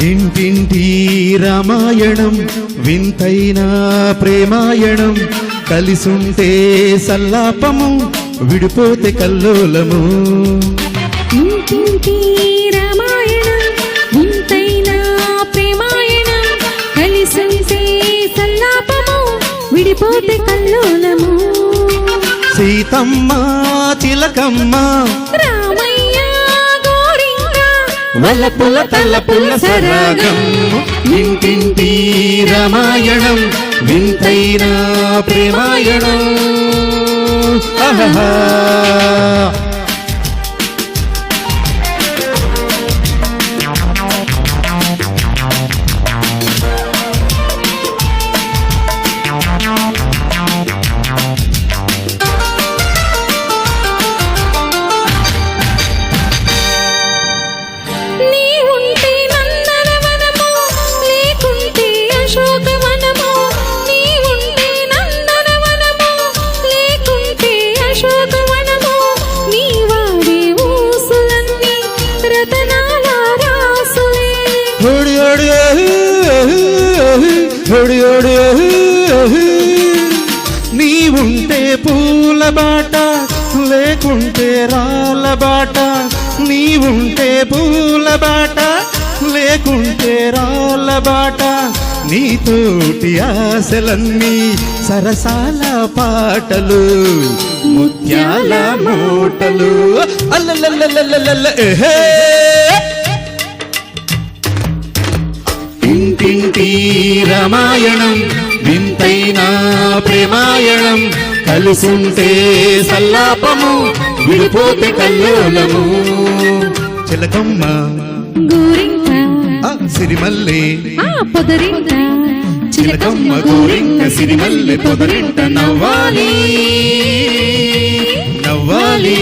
ఇంటింటి రామాయణం వింతైన ప్రేమాయణం కలిసుంటే సల్లాపము విడిపోతే కల్లోలము. ఇంటింటి రామాయణం వింతైన ప్రేమాయణం కలిసుంటే సల్లాపము విడిపోతే సీతమ్మ చిలకమ్మ రామయ్య గోరింక సరాగం. ఇంటింటి రామాయణం వింతైన ప్రేమాయణం. ఆహా ఓహి, ఓహి. నీ ఉంటే పూల బాట లేకుంటే రాళ్ళ బాట. నీ ఉంటే పూల బాట లేకుంటే రాళ్ళ బాట. నీతోటి ఆశలన్నీ సరసాల పాటలు ముత్యాల మూటలు. అల్లల్లల్లల్లల్లల్ల ఏహే ఇంటింటి రామాయణం వింతైన ప్రేమాయణం కలిసుంటే సల్లాపము విడిపోతే కల్లోలము. చిలకమ్మ. గోరింక. సిరిమల్లె. పొదరింక. చిలకమ్మ గోరింక సిరిమల్లె పొదరింట నవ్వాలి. నవ్వాలి.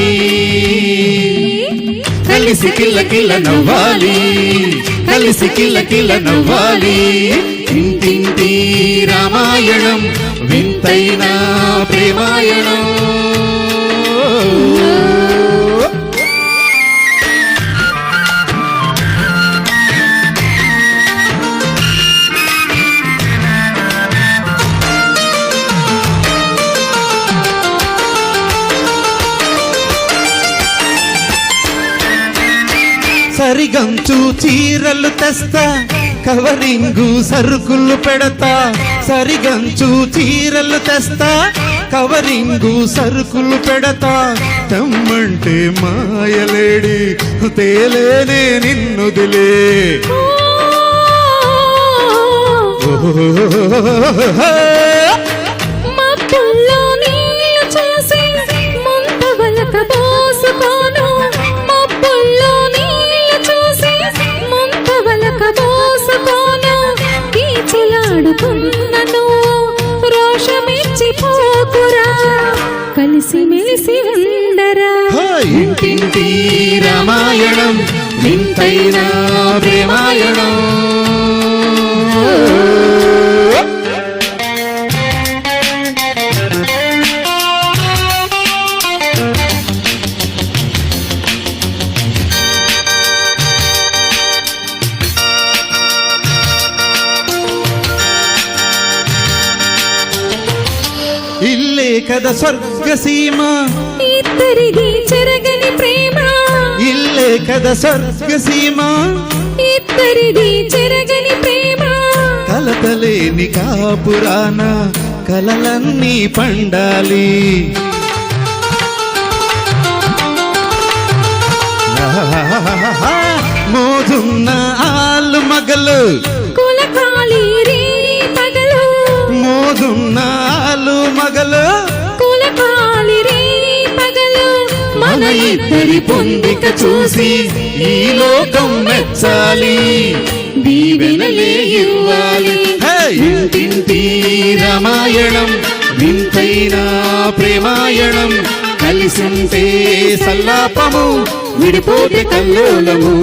కలిసి కిల్ల కిల్ల నవ్వాలి. కలిసి కిల్ల కిల్ల నవ్వాలి. ఇంటింటి రామాయణం వింతైన ప్రేమాయణం. సరిగంచు చీరలు తెస్తా కవరింగు సరుకులు పెడతా. సరిగంచు చీరలు తెస్తా కవరింగు సరుకులు పెడతా. తమ్మంటే మాయలేడి తేలేనే నిన్నుదిలే. మబ్బుల్లో పోకురా కలిసి మెలిసి ఉండరా ఇంటింటి రామాయణం వింతైన ప్రేమాయణం. ఇల్లే కథ స్వర్గసీమ. ఇద్దరిది చెరగని ప్రేమ. ఇల్లే కథ స్వర్గసీమ. ఇద్దరిది చెరగని ప్రేమ. కలతలేని కాపురాన కలలన్నీ పండాలి. మోజున్న ఆలు మగలు. ఇద్దరి పొందిక చూసి ఈ లోకం మెచ్చాలి. దీవెనలే ఇవ్వాలి! ఇంటింటి రామాయణం వింతైన ప్రేమాయణం కలిసుంటే సల్లాపము విడిపోతే కల్లోలము.